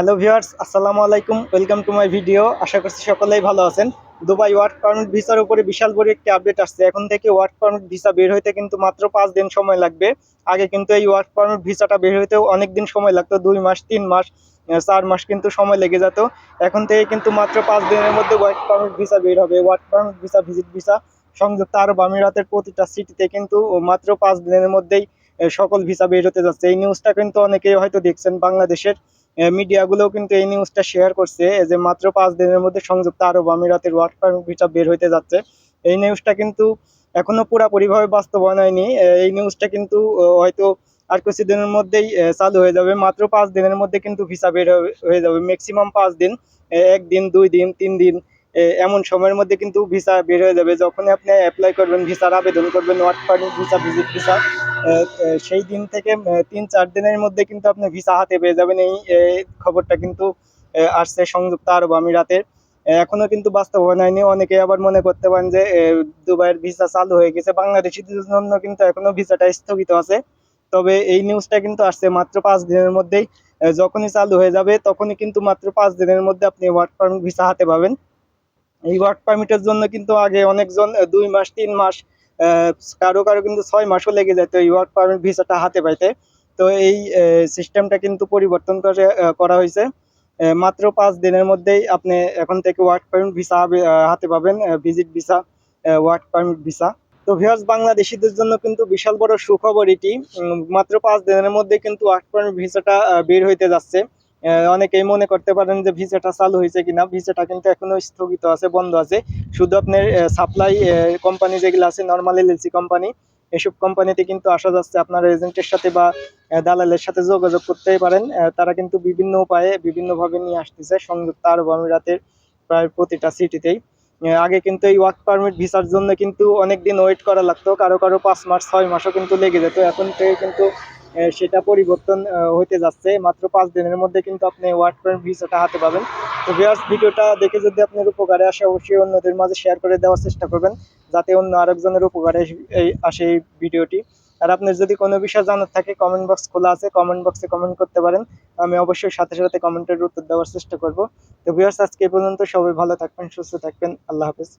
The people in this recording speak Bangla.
হ্যালো ভিউয়ার্স, আসসালামু আলাইকুম, ওয়েলকাম টু মাই ভিডিও। আশা করছি সকলেই ভালো আছেন। দুবাই ওয়ার্ক পারমিট ভিসার উপরে বিশাল বড় একটি আপডেট আসছে। এখন থেকে ওয়ার্ক পারমিট ভিসা বের হইতে কিন্তু মাত্র পাঁচ দিন সময় লাগবে। আগে কিন্তু এই ওয়ার্ক পারমিট ভিসাটা বের হইতেও অনেক দিন সময় লাগতো, দুই মাস, তিন মাস চার মাস কিন্তু সময় লেগে যেত। এখন থেকে কিন্তু মাত্র পাঁচ দিনের মধ্যে ওয়ার্ক পারমিট ভিসা বের হবে। Work permit visa, visit visa সংযুক্ত আরব আমিরাতের প্রতিটা সিটিতে কিন্তু মাত্র পাঁচ দিনের মধ্যেই সকল ভিসা বের হতে যাচ্ছে। এই নিউজটা কিন্তু অনেকেই হয়তো দেখছেন, বাংলাদেশের। মিডিয়াগুলোও কিন্তু এই নিউজটা শেয়ার করছে। যে মাত্র পাঁচ দিনের মধ্যে সংযুক্ত আরব আমিরাতের ওয়ার্ক পারমিট ভিসা বের হইতে যাচ্ছে। এই নিউজটা কিন্তু এখনও পুরাপুরিভাবে বাস্তবায়ন হয়নি। এই নিউজটা কিন্তু হয়তো আর কিছুদিনের মধ্যেই চালু হয়ে যাবে। মাত্র পাঁচ দিনের মধ্যে কিন্তু ভিসা বের হয়ে যাবে। ম্যাক্সিমাম পাঁচ দিন একদিন, দুই দিন, তিন দিন এমন সময়ের মধ্যে কিন্তু ভিসা বের হয়ে যাবে। যখনই আপনি অ্যাপ্লাই করবেন ভিসার আবেদন করবেন work permit visa visit visa সেই দিন থেকে তিন, চার দিনের মধ্যে কিন্তু আপনি ভিসা হাতে পেয়ে যাবেন। এই খবরটা কিন্তু আসছে সংযুক্ত আরব আমিরাতের। এখনও কিন্তু বাস্তবায়ন হয়নি অনেকে আবার মনে করতে পারেন যে দুবাইয়ের ভিসা চালু হয়ে গেছে। বাংলাদেশিদের জন্য কিন্তু এখনও ভিসাটা স্থগিত আছে। তবে এই নিউজটা কিন্তু আসছে মাত্র পাঁচ দিনের মধ্যেই। যখনই চালু হয়ে যাবে, তখনই কিন্তু মাত্র পাঁচ দিনের মধ্যে আপনি ওয়ার্ক পারমিট ভিসা হাতে পাবেন। এই ওয়ার্ক পারমিটের জন্য কিন্তু আগে অনেকজন দুই মাস, তিন মাস কারও কারও কিন্তু ছয় মাসও লেগে যেত এই ওয়ার্ক পারমিট ভিসাটা হাতে পাইতে। তো এই সিস্টেমটা কিন্তু পরিবর্তন করে করা হয়েছে। মাত্র পাঁচ দিনের মধ্যেই আপনি এখন থেকে ওয়ার্ক পারমিট ভিসা হাতে পাবেন visit visa work permit visa. তো ভিউয়ার্স বাংলাদেশিদের জন্য কিন্তু বিশাল বড় সুখবর এটি। মাত্র পাঁচ দিনের মধ্যে কিন্তু ওয়ার্ক পারমিট ভিসাটা বের হইতে যাচ্ছে। অনেকেই মনে করতে পারেন যে ভিসাটা চালু হয়েছে কিনা। ভিসাটা কিন্তু এখনও স্থগিত আছে, বন্ধ আছে। শুধু আপনার সাপ্লাই কোম্পানি যেগুলো আছে নর্মাল এলএলসি কোম্পানি এসব কোম্পানিতে কিন্তু আসা যাচ্ছে। আপনার এজেন্টের সাথে বা দালালের সাথে যোগাযোগ করতেই পারেন। তারা কিন্তু বিভিন্ন উপায়ে বিভিন্নভাবে নিয়ে আসতেছে। সংযুক্ত আরব আমিরাতের প্রায় প্রতিটা সিটিতেই আগে কিন্তু এই ওয়ার্ক পারমিট ভিসার জন্য কিন্তু অনেক দিন ওয়েট করা লাগতো। কারও কারও পাঁচ মাস, ছয় মাসও কিন্তু লেগে যেত। এখন থেকে কিন্তু সেটা পরিবর্তন হতে যাচ্ছে। মাত্র পাঁচ দিনের মধ্যে কিন্তু আপনি পারমিট ভিসাটা হাতে পাবেন। তো ভিউয়ার্স ভিডিওটা দেখে যদি আপনার উপকারে আসে, অবশ্যই অন্যদের মাঝে শেয়ার করে দেওয়ার চেষ্টা করবেন, যাতে অন্য আরেকজনের উপকারে আসে এই ভিডিওটি। আর আপনার যদি কোনো বিষয় জানার থাকে কমেন্ট বক্স খোলা আছে কমেন্ট বক্সে কমেন্ট করতে পারেন। আমি অবশ্যই সাথে সাথে কমেন্টের উত্তর দেওয়ার চেষ্টা করব। তো ভিউয়ার্স আজকে পর্যন্ত সবাই ভালো থাকবেন, সুস্থ থাকবেন। আল্লাহ হাফেজ।